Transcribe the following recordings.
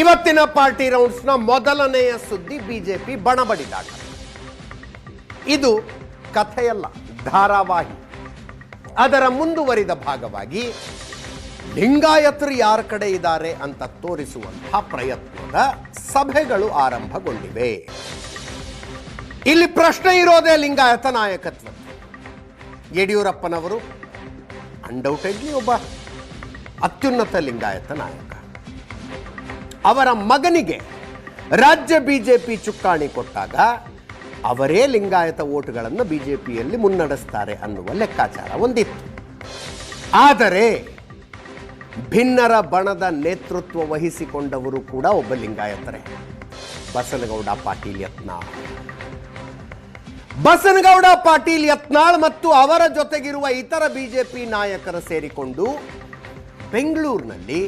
ಇವತ್ತಿನ ಪಾರ್ಟಿ ರೌಂಡ್ಸ್ನ ಮೊದಲನೆಯ ಸುದ್ದಿ ಬಿಜೆಪಿ ಬಣಬಡಿದಾಗ. ಇದು ಕಥೆಯಲ್ಲ, ಧಾರಾವಾಹಿ. ಅದರ ಮುಂದುವರಿದ ಭಾಗವಾಗಿ, ಲಿಂಗಾಯತರು ಯಾರ ಕಡೆ ಇದ್ದಾರೆ ಅಂತ ತೋರಿಸುವಂತಹ ಪ್ರಯತ್ನದ ಸಭೆಗಳು ಆರಂಭಗೊಂಡಿವೆ. ಇಲ್ಲಿ ಪ್ರಶ್ನೆ ಇರೋದೇ ಲಿಂಗಾಯತ ನಾಯಕತ್ವ. ಯಡಿಯೂರಪ್ಪನವರು ಅಂಡೌಟೆಡ್ಲಿ ಒಬ್ಬ ಅತ್ಯುನ್ನತ ಲಿಂಗಾಯತ ನಾಯಕ. ಅವರ ಮಗನಿಗೆ ರಾಜ್ಯ ಬಿಜೆಪಿ ಚುಕ್ಕಾಣಿ ಕೊಟ್ಟಾಗ ಅವರೇ ಲಿಂಗಾಯತ ಓಟುಗಳನ್ನು ಬಿಜೆಪಿಯಲ್ಲಿ ಮುನ್ನಡೆಸ್ತಾರೆ ಅನ್ನುವ ಲೆಕ್ಕಾಚಾರ ಒಂದಿತ್ತು. ಆದರೆ ಭಿನ್ನರ ಬಣದ ನೇತೃತ್ವ ವಹಿಸಿಕೊಂಡವರು ಕೂಡ ಒಬ್ಬ ಲಿಂಗಾಯತರೇ. ಬಸನಗೌಡ, ಪಾಟೀಲ್, ಯತ್ನಾಳ್. ಬಸನಗೌಡ, ಪಾಟೀಲ್, ಯತ್ನಾಳ್ ಮತ್ತು ಅವರ ಜೊತೆಗಿರುವ ಇತರ ಬಿಜೆಪಿ ನಾಯಕರ ಸೇರಿಕೊಂಡು ಬೆಂಗಳೂರಿನಲ್ಲಿ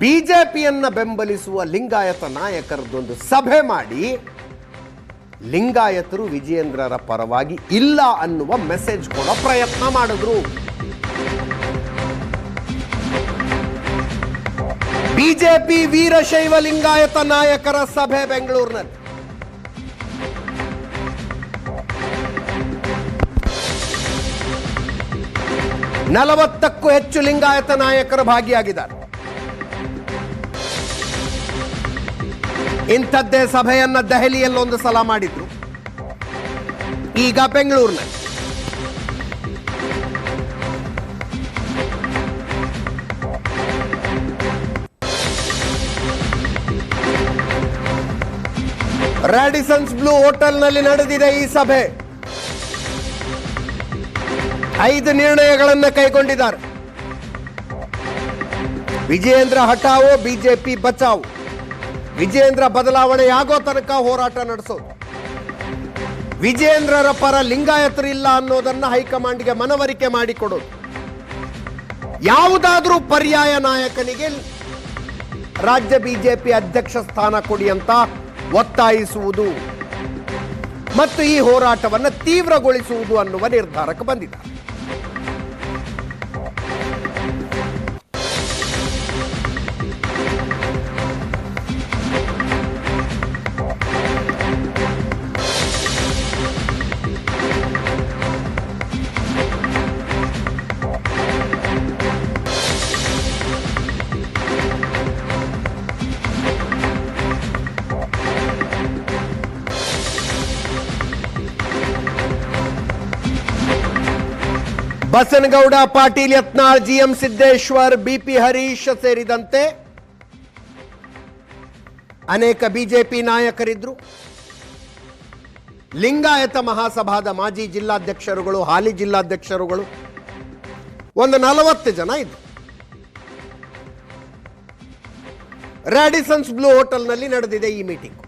ಬಿಜೆಪಿಯನ್ನ ಬೆಂಬಲಿಸುವ ಲಿಂಗಾಯತ ನಾಯಕರದ್ದೊಂದು ಸಭೆ ಮಾಡಿ ಲಿಂಗಾಯತರು ವಿಜಯೇಂದ್ರರ ಪರವಾಗಿ ಇಲ್ಲ ಅನ್ನುವ ಮೆಸೇಜ್ ಕೊಡೋ ಪ್ರಯತ್ನ ಮಾಡಿದ್ರು. ಬಿಜೆಪಿ ವೀರಶೈವ ಲಿಂಗಾಯತ ನಾಯಕರ ಸಭೆ ಬೆಂಗಳೂರಿನಲ್ಲಿ. ನಲವತ್ತಕ್ಕೂ ಹೆಚ್ಚು ಲಿಂಗಾಯತ ನಾಯಕರು ಭಾಗಿಯಾಗಿದ್ದಾರೆ. ಇಂಥದ್ದೇ ಸಭೆಯನ್ನ ದೆಹಲಿಯಲ್ಲಿ ಒಂದು ಸಲ ಮಾಡಿದ್ರು. ಈಗ ಬೆಂಗಳೂರಿನಲ್ಲಿ. ರ್ಯಾಡಿಸನ್ಸ್ ಬ್ಲೂ ಹೋಟೆಲ್ನಲ್ಲಿ ನಡೆದಿದೆ ಈ ಸಭೆ. ಐದು ನಿರ್ಣಯಗಳನ್ನು ಕೈಗೊಂಡಿದ್ದಾರೆ. ವಿಜಯೇಂದ್ರ ಹಟಾವೋ ಬಿಜೆಪಿ ಬಚಾವೋ. ವಿಜಯೇಂದ್ರ ಬದಲಾವಣೆಯಾಗೋ ತನಕ ಹೋರಾಟ ನಡೆಸೋದು. ವಿಜೇಂದ್ರರ ಪರ ಲಿಂಗಾಯತರಿಲ್ಲ ಅನ್ನೋದನ್ನ ಹೈಕಮಾಂಡ್ಗೆ ಮನವರಿಕೆ ಮಾಡಿಕೊಡೋದು. ಯಾವುದಾದ್ರೂ ಪರ್ಯಾಯ ನಾಯಕನಿಗೆ ರಾಜ್ಯ ಬಿಜೆಪಿ ಅಧ್ಯಕ್ಷ ಸ್ಥಾನ ಕೊಡಿ ಅಂತ ಒತ್ತಾಯಿಸುವುದು ಮತ್ತು ಈ ಹೋರಾಟವನ್ನು ತೀವ್ರಗೊಳಿಸುವುದು ಅನ್ನುವ ನಿರ್ಧಾರಕ್ಕೆ ಬಂದಿದ್ದಾರೆ. ಬಸನಗೌಡ, ಪಾಟೀಲ್, ಯತ್ನಾಳ್, ಜಿಎಂ ಸಿದ್ದೇಶ್ವರ್, ಬಿಪಿ ಹರೀಶ್ ಸೇರಿದಂತೆ ಅನೇಕ ಬಿಜೆಪಿ ನಾಯಕರಿದ್ರು. ಲಿಂಗಾಯತ ಮಹಾಸಭಾದ ಮಾಜಿ ಜಿಲ್ಲಾಧ್ಯಕ್ಷರುಗಳು, ಹಾಲಿ ಜಿಲ್ಲಾಧ್ಯಕ್ಷರುಗಳು, ಒಂದು ನಲವತ್ತು ಜನ ಇದ್ರು. ರ್ಯಾಡಿಸನ್ಸ್ ಬ್ಲೂ ಹೋಟೆಲ್ನಲ್ಲಿ ನಡೆದಿದೆ ಈ ಮೀಟಿಂಗ್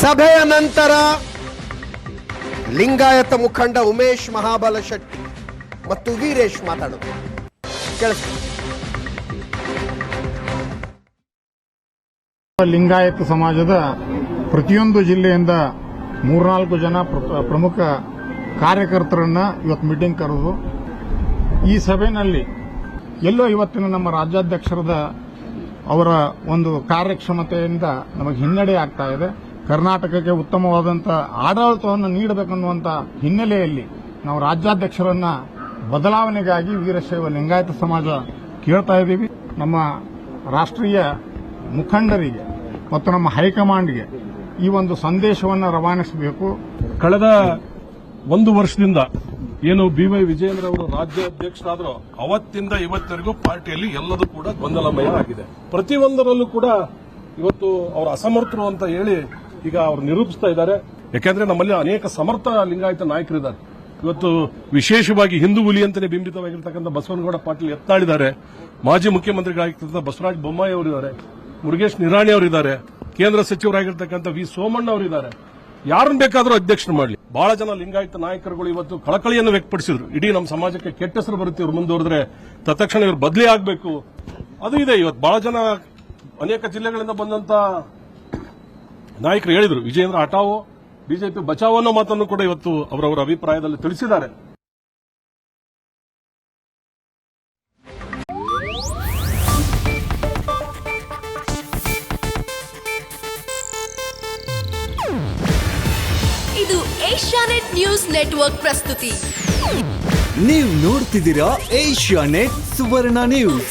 ಸಭೆಯ ನಂತರ ಲಿಂಗಾಯತ ಮುಖಂಡ ಉಮೇಶ್ ಮಹಾಬಲ ಶೆಟ್ಟಿ ಮತ್ತು ವೀರೇಶ್ ಮಾತಾಡೋದು ಲಿಂಗಾಯತ ಸಮಾಜದ ಪ್ರತಿಯೊಂದು ಜಿಲ್ಲೆಯಿಂದ ಮೂರ್ನಾಲ್ಕು ಜನ ಪ್ರ- ಪ್ರಮುಖ ಕಾರ್ಯಕರ್ತರನ್ನ ಇವತ್ತು ಮೀಟಿಂಗ್ ಕರೆದು ಈ ಸಭೆಯಲ್ಲಿ ಎಲ್ಲೋ ಇವತ್ತಿನ ನಮ್ಮ ರಾಜ್ಯಾಧ್ಯಕ್ಷರದ ಅವರ ಒಂದು ಕಾರ್ಯಕ್ಷಮತೆಯಿಂದ ನಮಗೆ ಹಿನ್ನಡೆ ಆಗ್ತಾ ಇದೆ. ಕರ್ನಾಟಕಕ್ಕೆ ಉತ್ತಮವಾದಂಥ ಆಡಳಿತವನ್ನು ನೀಡಬೇಕನ್ನುವಂಥ ಹಿನ್ನೆಲೆಯಲ್ಲಿ ನಾವು ರಾಜ್ಯಾಧ್ಯಕ್ಷರನ್ನ ಬದಲಾವಣೆಗಾಗಿ ವೀರಶೈವ ಲಿಂಗಾಯತ ಸಮಾಜ ಕೇಳ್ತಾ ಇದ್ದೀವಿ. ನಮ್ಮ ರಾಷ್ಟ್ರೀಯ ಮುಖಂಡರಿಗೆ ಮತ್ತು ನಮ್ಮ ಹೈಕಮಾಂಡ್ಗೆ ಈ ಒಂದು ಸಂದೇಶವನ್ನು ರವಾನಿಸಬೇಕು. ಕಳೆದ ಒಂದು ವರ್ಷದಿಂದ ಏನು ಬಿ ವೈ ವಿಜಯೇಂದ್ರ ಅವರು ರಾಜ್ಯಾಧ್ಯಕ್ಷರಾದರೂ ಅವತ್ತಿಂದ ಇವತ್ತರೆಗೂ ಪಾರ್ಟಿಯಲ್ಲಿ ಎಲ್ಲದೂ ಕೂಡ ಗೊಂದಲಮಯವಾಗಿದೆ. ಪ್ರತಿಯೊಂದರಲ್ಲೂ ಕೂಡ ಇವತ್ತು ಅವರು ಅಸಮರ್ಥರು ಅಂತ ಹೇಳಿ ಈಗ ಅವರು ನಿರೂಪಿಸ್ತಾ ಇದ್ದಾರೆ. ಯಾಕೆಂದ್ರೆ ನಮ್ಮಲ್ಲಿ ಅನೇಕ ಸಮರ್ಥ ಲಿಂಗಾಯತ ನಾಯಕರಿದ್ದಾರೆ. ಇವತ್ತು ವಿಶೇಷವಾಗಿ ಹಿಂದೂ ಹುಲಿ ಅಂತಲೇ ಬಿಂಬಿತವಾಗಿರ್ತಕ್ಕಂಥ ಬಸವನಗೌಡ ಪಾಟೀಲ್ ಎತ್ತಾಳಿದ್ದಾರೆ ಮಾಜಿ ಮುಖ್ಯಮಂತ್ರಿಗಳಾಗಿರ್ತಕ್ಕಂಥ ಬಸವರಾಜ ಬೊಮ್ಮಾಯಿ ಅವರಿದ್ದಾರೆ. ಮುರುಗೇಶ್ ನಿರಾಣಿ ಅವರಿದ್ದಾರೆ. ಕೇಂದ್ರ ಸಚಿವರಾಗಿರ್ತಕ್ಕಂಥ ವಿ ಸೋಮಣ್ಣ ಅವರಿದ್ದಾರೆ. ಯಾರನ್ನು ಬೇಕಾದರೂ ಅಧ್ಯಕ್ಷರು ಮಾಡಲಿ. ಬಹಳ ಜನ ಲಿಂಗಾಯತ ನಾಯಕರುಗಳು ಇವತ್ತು ಕಳಕಳಿಯನ್ನು ವ್ಯಕ್ತಪಡಿಸಿದ್ರು. ಇಡೀ ನಮ್ಮ ಸಮಾಜಕ್ಕೆ ಕೆಟ್ಟ ಹೆಸರು ಬರುತ್ತೆ ಇವ್ರು ಮುಂದುವರೆದ್ರೆ ತತ್ಕ್ಷಣ ಇವ್ರು ಬದಲಿ ಆಗಬೇಕು. ಅದು ಇದೆ ಇವತ್ತು. ಬಹಳ ಜನ ಅನೇಕ ಜಿಲ್ಲೆಗಳಿಂದ ಬಂದಂತ ನಾಯಕರು ಹೇಳಿದರು ವಿಜಯೇಂದ್ರ ಹಟಾವೋ ಬಿಜೆಪಿ ಬಚಾವೋ ಅನ್ನೋ ಮಾತನ್ನು ಕೂಡ ಇವತ್ತು ಅವರವರ ಅಭಿಪ್ರಾಯದಲ್ಲಿ ತಿಳಿಸಿದ್ದಾರೆ. ಇದು ಏಷ್ಯಾನೆಟ್ ನ್ಯೂಸ್ ನೆಟ್ವರ್ಕ್ ಪ್ರಸ್ತುತಿ. ನೀವು ನೋಡ್ತಿದ್ದೀರಾ ಏಷ್ಯಾ ನೆಟ್ ಸುವರ್ಣ ನ್ಯೂಸ್.